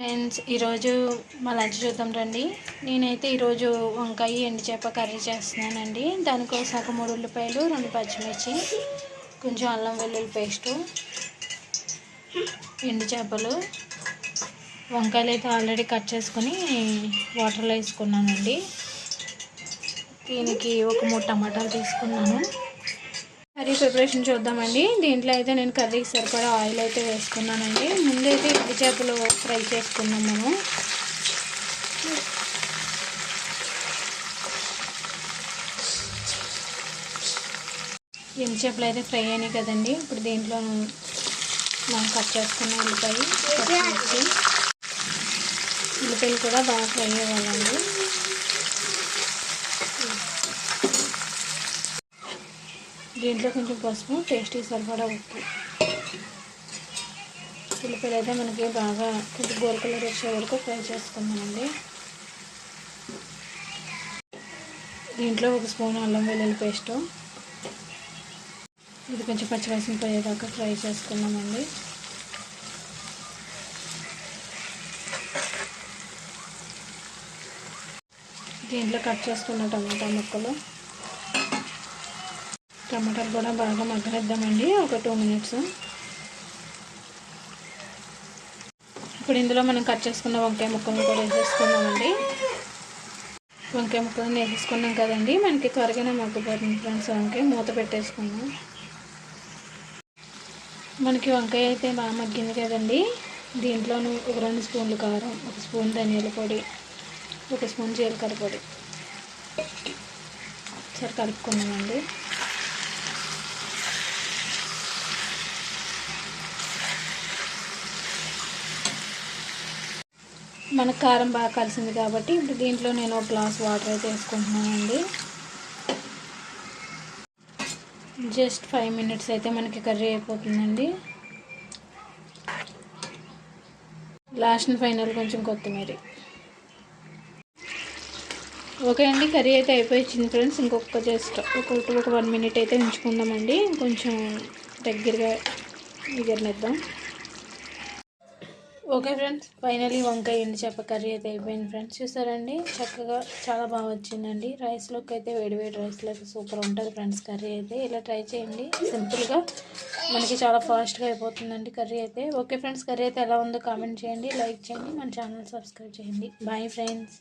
Friends ఈరోజు మా lunch చూద్దాం రండి. నేనైతే ఈరోజు వంకాయ ఎండు చేప కర్రీ చేస్తున్నానండి. దానికోసం ఒక మూడు ఉల్లిపాయలు రెండు పచ్చిమిర్చి కొంచెం అల్లం వెల్లుల్లి పేస్టు ఎండు చేపలు. వంకాయలు అయితే ఆల్రెడీ కట్ చేసుకొని వాటర్లో వేసుకున్నానండి. దీనికి ఒక మూడు టమాటాలు తీసుకున్నాను. కర్రీ ప్రిపరేషన్ చూద్దామండి. దీంట్లో అయితే నేను కర్రీకి సరిపడా ఆయిల్ అయితే వేసుకున్నానండి. ముందైతే ఎండు చేపలు ఫ్రై చేసుకున్నాం మనం ఎండు చేపలు అయితే ఫ్రై అయినాయి కదండి. ఇప్పుడు దీంట్లో మనం కట్ చేసుకున్న ఉల్లిపాయ ఉల్లిపాయలు కూడా బాగా ఫ్రై అవ్వాలండి. దీంట్లో కొంచెం పసుపు టేస్టీ సరిపడా ఉప్పు. ఉల్లిపాయలు అయితే మనకి బాగా కొంచెం గోల్ కలర్ వచ్చే వరకు ఫ్రై చేసుకుందామండి. దీంట్లో ఒక స్పూన్ అల్లం వెల్లుల్లి పేస్టు. ఇది కొంచెం పచ్చివాసన పోయేదాకా ఫ్రై చేసుకున్నామండి దీంట్లో కట్ చేసుకున్న టమాటా ముక్కలు. టమాటాలు కూడా బాగా మగ్గనిద్దామండి. ఒక టూ మినిట్స్. ఇప్పుడు ఇందులో మనం కట్ చేసుకున్న వంకాయ ముక్కలను కూడా వేసేసుకున్నామండి వంకాయ ముక్కలను వేసేసుకున్నాం కదండి. మనకి త్వరగానే మగ్గిపోతుంది ఫ్రెండ్స్. వంకాయ మూత పెట్టేసుకున్నాం మనకి వంకాయ అయితే బాగా మగ్గింది కదండి. దీంట్లోనూ ఒక రెండు స్పూన్లు కారం ఒక స్పూన్ ధనియాల పొడి ఒక స్పూన్ జీలకర్ర పొడి. సరే కలుపుకున్నామండి మనకు కారం బాగా కలిసింది కాబట్టి ఇప్పుడు దీంట్లో నేను ఒక గ్లాస్ వాటర్ అయితే వేసుకుంటున్నానండి. జస్ట్ ఫైవ్ మినిట్స్ అయితే మనకి కర్రీ అయిపోతుందండి. లాస్ట్ ఫైనల్ కొంచెం కొత్తిమీర. ఓకే అండి కర్రీ అయితే అయిపోయింది ఫ్రెండ్స్. ఇంకొక జస్ట్ ఒక ఒక వన్ మినిట్ అయితే ఉంచుకుందామండి. కొంచెం దగ్గరగా ఎగరనిద్దాం ఓకే ఫ్రెండ్స్ ఫైనలీ వంకాయ ఎండు చేప కర్రీ అయితే అయిపోయింది ఫ్రెండ్స్ చూసారండి? చక్కగా చాలా బాగా వచ్చిందండి. రైస్లోకి అయితే వేడి వేడి రైస్లోకి సూపర్ ఉంటుంది ఫ్రెండ్స్ కర్రీ అయితే ఇలా ట్రై చేయండి. సింపుల్గా మనకి చాలా ఫాస్ట్గా అయిపోతుందండి కర్రీ అయితే. ఓకే ఫ్రెండ్స్ కర్రీ అయితే ఎలా ఉందో కామెంట్ చేయండి లైక్ చేయండి మన ఛానల్ సబ్స్క్రైబ్ చేయండి. Bye friends